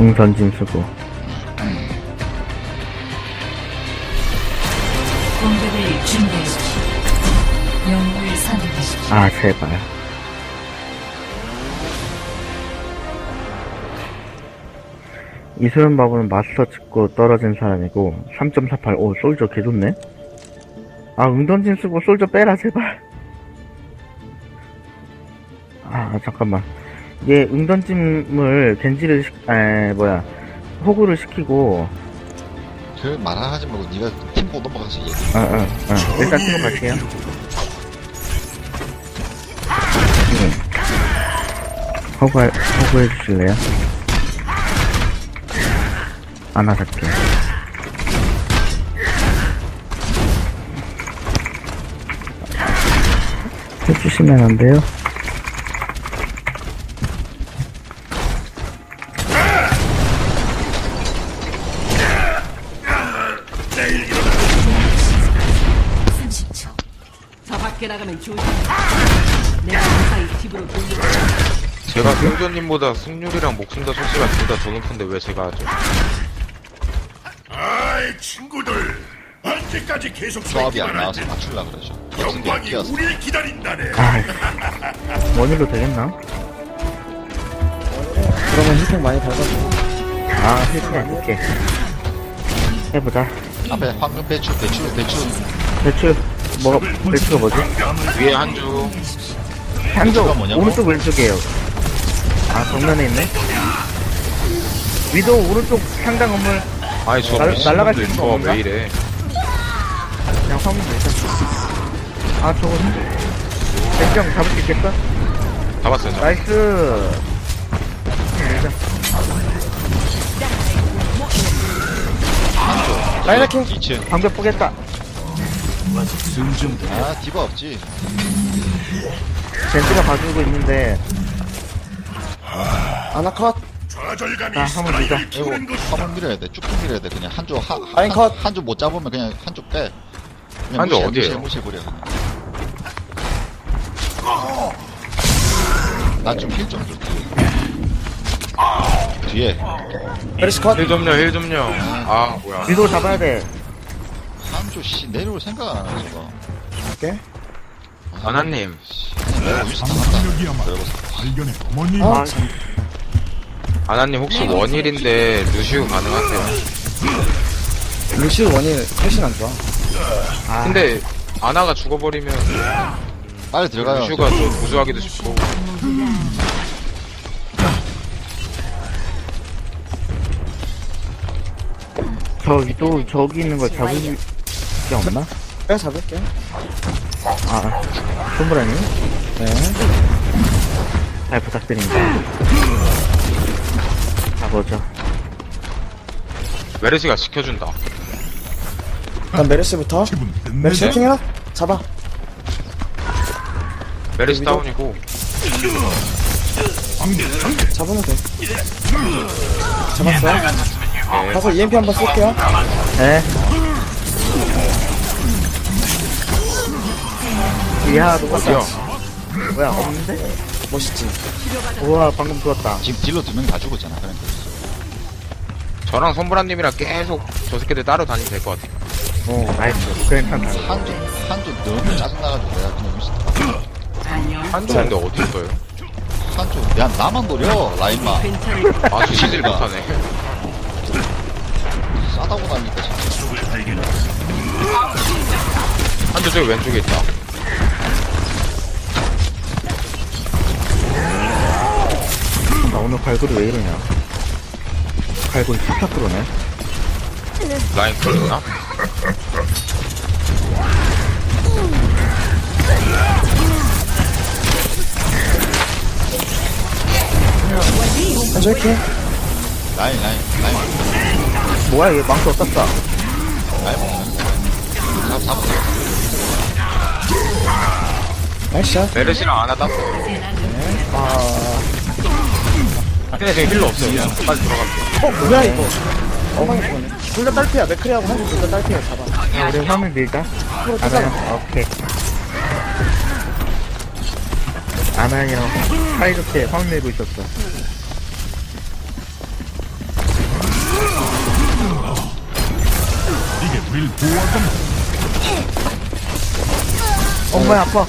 응, 던짐 쓰고. 공격을 준비하십시오. 영웅을 선택하십시오. 아, 제발. 이소연 바보는 마스터 찍고 떨어진 사람이고 3.48. 오 솔저 개 좋네. 아 응던진 쓰고 솔저 빼라 제발. 아 잠깐만. 얘 응던짐을 겐지를 시, 에 뭐야 호구를 시키고 그 말하지 말고 네가 팀보 넘어가서 얘기. 어, 어, 어. 일단 친구 갈게요. 응. 호구, 호구 해주실래요? 안 하실게. 해주시면 안 돼요? 밖에 나가면 조심. 내가 무사히 집으로 돌려. 제가 승조님보다 승률이랑 목숨 다 소스가 둘다 더 높은데 왜 제가 하죠? 아이 친구들 언제까지 계속 조합이 안 나와서 맞추려 그러죠. 영광이. 우리를 기다린다네 아, 원일로 되겠나? 그러면 힐팩 많이 밟아줘. 아, 실패 해볼게. 해보자. 앞에 황금 배추, 배추, 배추. 대출, 뭐가, 대출가 뭐지? 위에 한주 한쪽, 뭐냐고? 오른쪽 왼쪽이에요. 아, 정면에 있네? 위도 오른쪽 상당 건물, 아니 저 날- 미친놈들 수 있는 이거 거 없나? 왜 이래 그냥 화면 일단. 아, 저거. 벤정 잡을 수 있겠어? 잡았어요 저 나이스. 일단. 라이나킹 2층. 방벽 보겠다. 아, 디바 없지. 벤츠가 봐주고 있는데, 아나컷 아, 한번 밀자. 이거 한번 밀어야 돼. 쭉 밀어야 돼. 그냥 한쪽 한, 한, 라인 컷. 한쪽 못 잡으면 그냥 한쪽 빼. 그냥 한쪽 무시해, 어디에요? 무시해, 무시해 버려. 그냥. 나좀 힐좀 줘, 뒤에. 뒤에. 힐 좀요 힐 좀요 아 뭐야 위도 잡아야 돼. 한쪽 씨, 내려올 생각 안 하네, 이거. 오케이. 아나님 당한다. 발견의 어머니 아, 아, 참. 아나님 혹시 원일인데 루시우 가능하세요? 루시우 원이 훨씬 안 좋아. 아, 근데 아나가 죽어버리면 빨리 들어가요. 루시우가 좀 고수하기도 쉽고 저 위도 저기 있는 걸 잡을 게 없나? 내가 잡을게. 아, 손브라님? 네. 잘 부탁드립니다. 가보죠. 메르시가 지켜준다 일단 메리시부터. 메리시 해킹해라. 잡아. 메르시? 다운이고 잡으면 돼. 잡았어. 네. 가서 EMP 한번 쓸게요. 네. 이야, 똑같다. 뭐야, 없는데? 멋있지. 우와, 방금 죽었다. 지금 딜러 두 명 다 죽었잖아, 그러니까. 저랑 손브라님이랑 계속 저 새끼들 따로 다니면 될 것 같아요 오, 나이스. 괜찮다. 한쪽, 한쪽 너무 짜증나가지고 내가 그냥 위스 안녕. 한쪽인데 어디 있어요? 한쪽. 야, 나만 노려, 라인만. 괜찮을 아 주시질 못하네 싸다고 나니까 진짜. 한쪽 저기 왼쪽에 있다 나 오늘 갈고리 왜 이러냐. 갈고리 14%네. 라인 끌렸나? 한줄 해킹. 라인, 라인, 라인. 뭐야, 얘 망치 어떻다. 라인 먹는 거. 잡, 잡아. 나이스 샷. 메르시랑 아나 땄어 아, 아, 근데 지금 힐러 없어요. 빨리 들어가면 어 뭐야 이거 엉망이 죽었네 둘다 딸피야 맥크리하고 한국 둘다 딸피야 잡아 야, 우리 화면 밀까? 아, 네. 오케이. 아나요. 사이좋게 화면 밀고 있었어. 엄마야, 아파.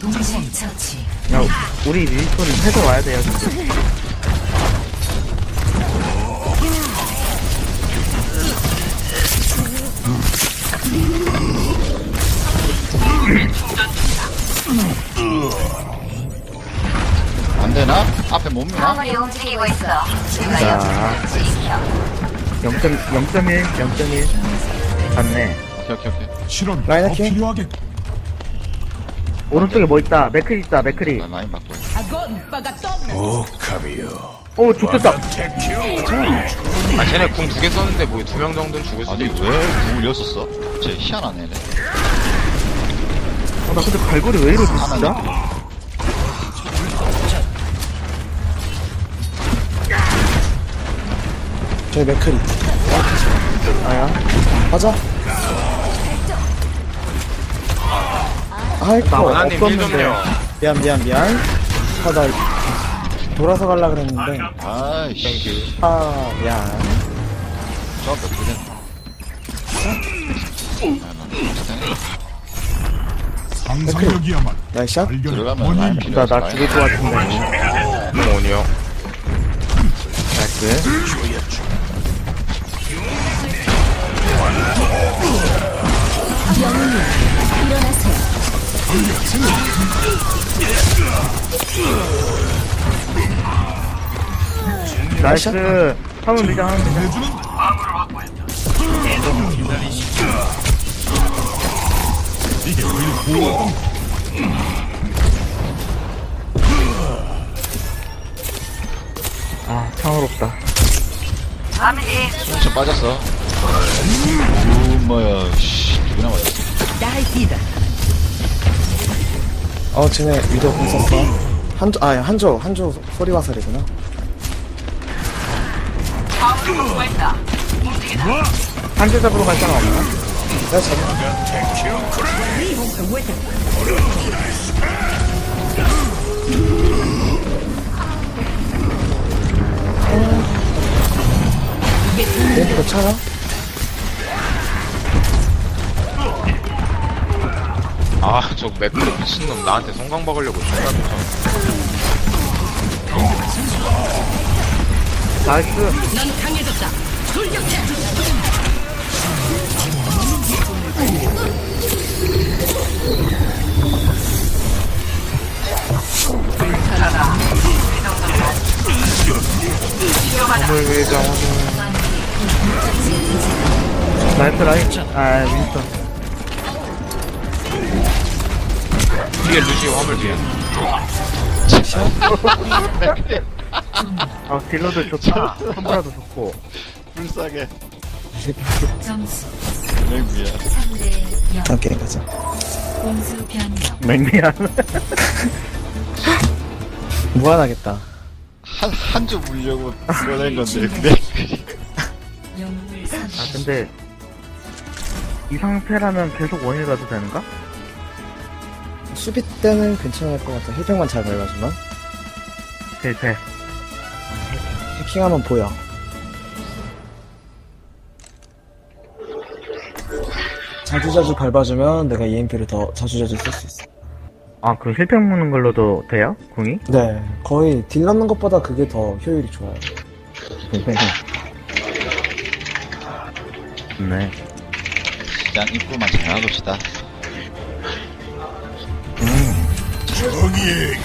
동시 처치. 야 우리 윈스턴 해서 와야 돼요 진짜. 안 되나? 앞에 못 미나? 자0.1 0.1 맞네 오케이 오케이 오케이 라인 더? 필요하겠 오른쪽에 뭐 있다. 맥크리 있다 맥크리 나 라인 바꿔 오 카비요. 오 죽겠다. 아 쟤네 궁 두 개 썼는데 뭐 두 명 정도는 죽을 수도 아니 있죠. 왜 궁을 였었어? 쟤 희한하네 얘네. 어, 나 근데 갈고리 왜 이러지 진짜? 저희 맥크리. 아야. 가자. 아이고, 나 원하님 힐 없었는데. 좀요 미안, 미안, 미안. 아, 나 돌아서 갈라 그랬는데. 아이씨 아, 미안. 저 앞에 그냥 상상력이야말로 나이샷. 들어가면 라인 어머니 필요 나, 나 죽을 것 같은데. 원이요 나이스. 나이스. 하면 되자. 우릴 보호하건 아, 평화롭다. 숨좀 빠졌어 우마야 씨 누구나 맞았어 나이디다 어, 쟤네 위도 공 썼어. 한조, 아, 한조, 한조 소리 화살이구나. 한줄 잡으러 갈 사람 없나? 내가 잡아. 렌트가 차 아저 맥크리 미친놈 나한테 성광 박으려고 쫓아 나이스. 넌 강해졌다 돌격해 나이스 라인. 아, 윈스턴. 뒤에 루시 화물 뒤에 아, 딜러들 좋다. 선브라도 좋고. 불쌍해 점수 맹비야 3대 0. 아, 게임 가자. 공수 변경. 맹미안. 무한하겠다. 한한줄 물려고 끌어낸 건데 근데 영웅을 아. 근데, 이 상태라면 계속 원일 가도 되는가? 수비 때는 괜찮을 것 같아. 힐팩만 잘 밟아주면. 실패. 해킹하면 보여. 자주자주 밟아주면 내가 EMP를 더 자주자주 쓸 수 있어. 아, 그 힐팩 무는 걸로도 돼요? 궁이? 네, 거의 딜 넣는 것보다 그게 더 효율이 좋아요. 네. 시장 입구만 잘 놔둡시다 정의의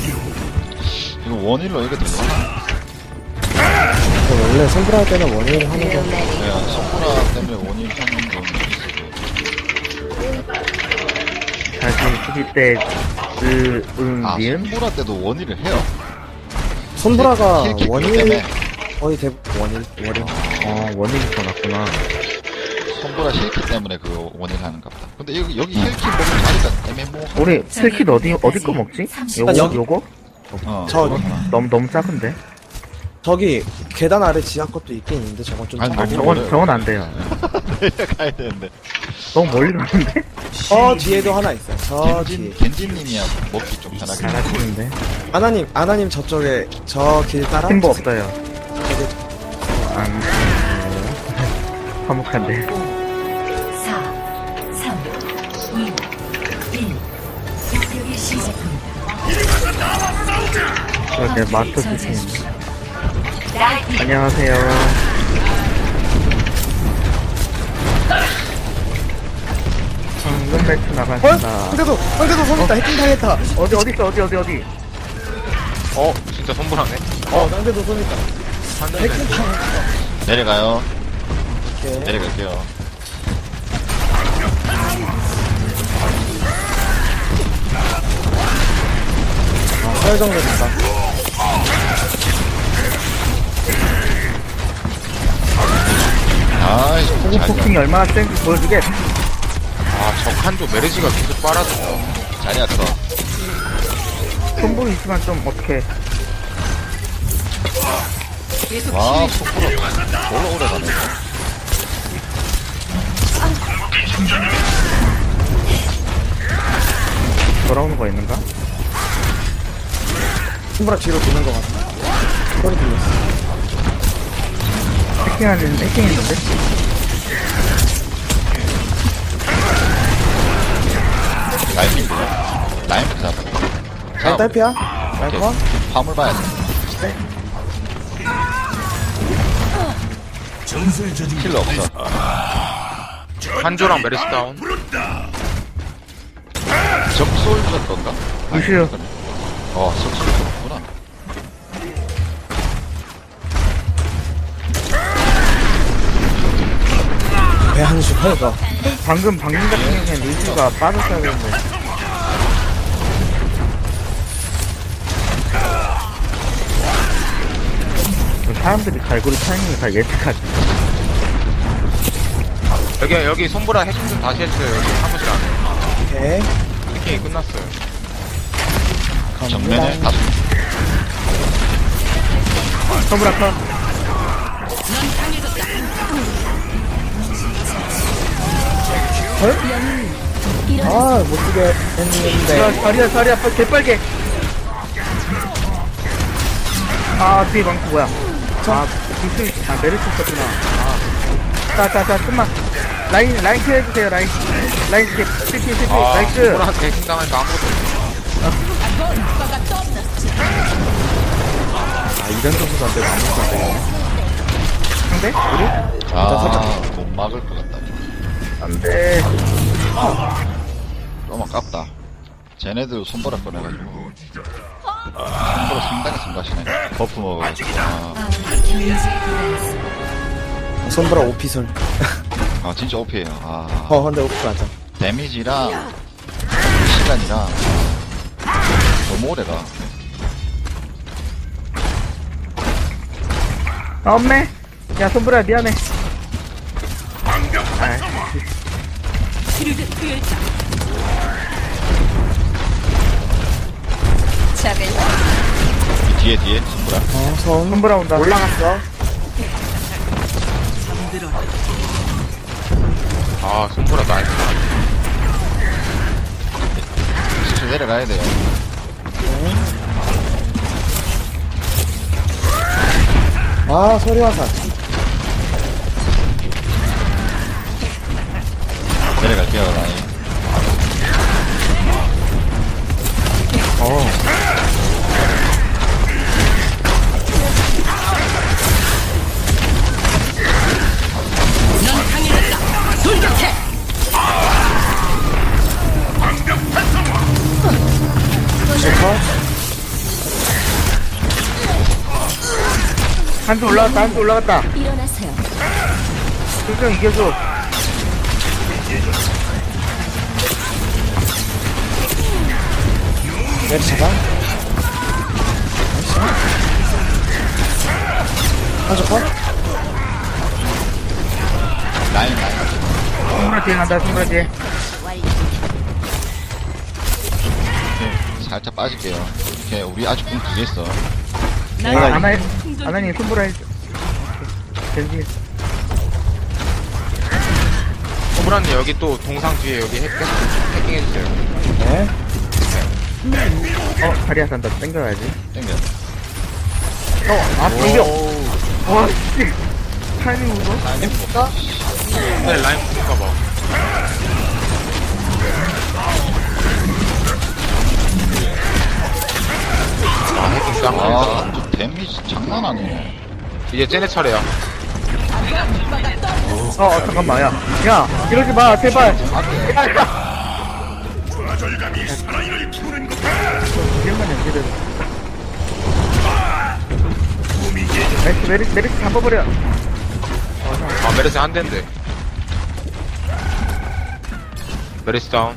이거 원일로 이거 되나? 원래 손브라 할 때는 원인을 하는 거. 내가 성분화 때문에 원일 하는 건 다시 수비 때, 그, 은, 아 니은? 성분화 때도 원일을 해요 손브라가 힐- 힐킥 원인 때문에 거의 대부분 원인 원인. 어, 원일이 더 낫구나. 성분화 힐키 때문에 그 원일 하는가 보다 근데 여기 여기 힐키 먹으면 자리가 애매모호 우리 힐킷 어디, 어디 거 먹지? 요거, 여기. 요거? 어, 저- 그렇구나. 너무, 너무 작은데? 저기 계단 아래 지하 것도 있긴 있는데 저건 좀 아니, 작아. 너무 저건. 저건 안 돼요. 내려가야 되는데 너무 멀리 가는데? 저 뒤에도 하나 있어요. 저 뒤에. 겐진 겐진님이야 먹기 좀 편하게 잘하시는데. 아나님 아나님 저쪽에 저 길 따라. 팀보 없어요. 저기 안, 화목한데. 저게 마스터 저지 주신. 안녕하세요. 방금 매트 헐? 나가신다. 상대도 상대도 손 있다 해킹 당했다 어디, 어디 있어, 어디, 어디, 어디. 어 진짜 손보라네 어 상대도 손 있다 한대 해킹 당했어 내려가요. 오케이 내려갈게요. 설 정도 된다 아이, 호구 잘, 포킹이 얼마나 센지 보여주게. 아 적한조 메르시가 계속 빨아준다 잘 왔어. 손보이 있지만 좀 어떻게. 와, 속보로 졸라 오래 가네. 돌아오는 거 있는가? 뒤로 도는 것 같아 소리 들렸어 해킹하는, 해킹했는데? 라인필드야. 라인필드 잡아. 라인. 딸피야? 라인 컷? 화물 봐야 돼. 킬러 없어. 한조랑 메르시 다운 적솔 건가? 루시오. 어, 적솔 헐가 방금, 방금 같은 경우에는 루시가 빠졌어야 되는데. 사람들이 갈고리 타이밍을 다 예측하지. 여기 여기 손보라 해킹 좀 다시 했어요. 여기 사무실 안에. 오케이. 해킹이 끝났어요. 정면에 다. 선브라 컷. 아 못쓰게 했는데 야, 다리야, 다리야, 개빨개. 아, 뒤에 망치 뭐야. 아, 무슨, 아, 메르시 있었구나. 아. 자, 자, 자, 좀만. 라인, 라인 켜 해주세요, 라인. 라인, 이렇게, CP, CP, 아 나이스. 손보라한테 해킹 당하니까 아무것도 아, 이런 정도도 안 되고 아무것도 안 되네. 상대? 우리? 아, 못 막을 것 같다. 안 돼. 너무 아깝다. 쟤네들 손보라 꺼내가지고. 손보라 상당히 성가시네. 버프 먹어가지고. 아. 손보라 오피솔 아, 진짜 오피에요. 아, 어 근데 오피 맞아 데미지랑 시간이랑 너무 오래 가. 아, 엄매. 야, 손브라 미안해. 아, 뒤에, 뒤에, 손보라. 어손 손브라 온다. 올라갔어 잠들어 아 손보라 나이스 슬슬 내려가야 돼요. 아 소리 화살 내려 갈게요, 라인. 어. 한쪽 올라갔다, 한쪽 올라갔다. 일어나세요. 조정 이겨줘. 내 잡아 한쪽 컷? 라인, 라인. 손브라 뒤에 간다, 손브라 뒤에. 살짝 빠질게요. 이렇게 우리 아직 궁두개 있어. 아, 난 아나, 아나님 손브라 해. 겐지. 손보라님 여기 또 동상 뒤에 여기 해킹 해킹해주세요 네 어, 다리야 산다. 땡겨야지. 땡겨. 어, 아, 땡겨. 와, 씨. 타이밍 우도? 라인 먹고. 근데 라인 붙을까봐. 아, 해킹 깡 아, 저 데미지 장난 아니네. 이제 쟤네 차례야. 어, 어 잠깐만 야. 야 이러지 마 제발. 야, 야. 연기를. 메리스 메리스 메리스 잡아버려. 아, 메르스 한 대인데. 메르스 다운.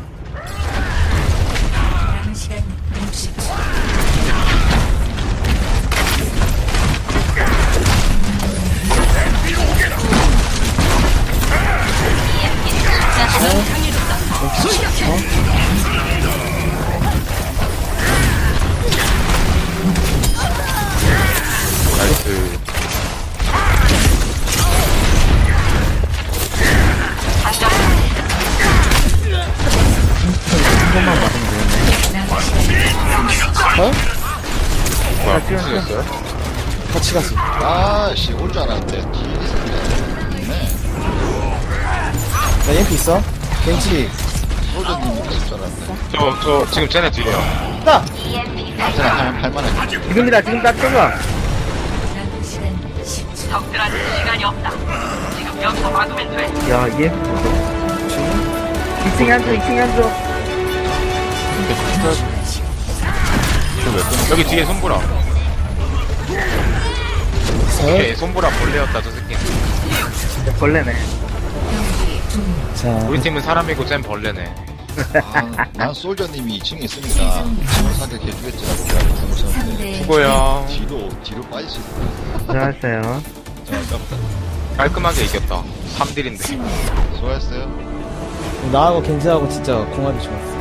남은 시간 60초. 나이스. 뭐야, 지금, 풀렸어요? 같이 갔어. 아, 씨, 올 줄 알았는데. 뒤에 있었네. 나 EMP 있어? 겐지. 소저님이 있을 줄 알았는데. 저, 저, 지금 쟤네 뒤에요. 나! 아무튼 할만해. 지금이다 지금 딱 떠가. 남은 시간 10초. 야 이게. 2층에 앉아 2층에 앉아. 여기 뒤에 손보라. 셋. 오케이, 손보라 벌레였다, 저 새끼. 벌레네. 자, 우리 팀은 사람이고 쟤는 벌레네. 아, 난 솔저님이 2층에 있으니까 지원 사격 해주겠지라고 생각하고 있었는데. 3대 수고야. 뒤로, 뒤로 빠지시고. 안녕하세요. 자, 아까부터. 깔끔하게 이겼다. 3딜인데. 수고하셨어요. 나하고 겐지하고 진짜 궁합이 좋았어.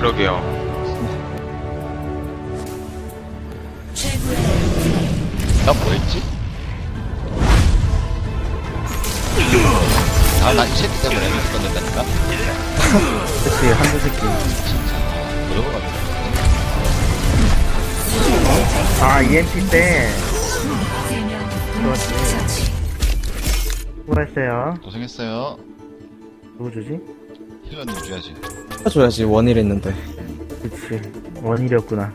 그러게요. 난 뭐했지? 아, 나 이 새끼 때문에 에너지 건넨다니까? 그치 한두 새끼. 그러고 가네. 아 EMP 때. 3명 그렇지. 처치. 수고했어요. 고생했어요. 누구 주지? 힐러님 줘야지. 줘야지, 원일 했는데. 그치 원일이었구나.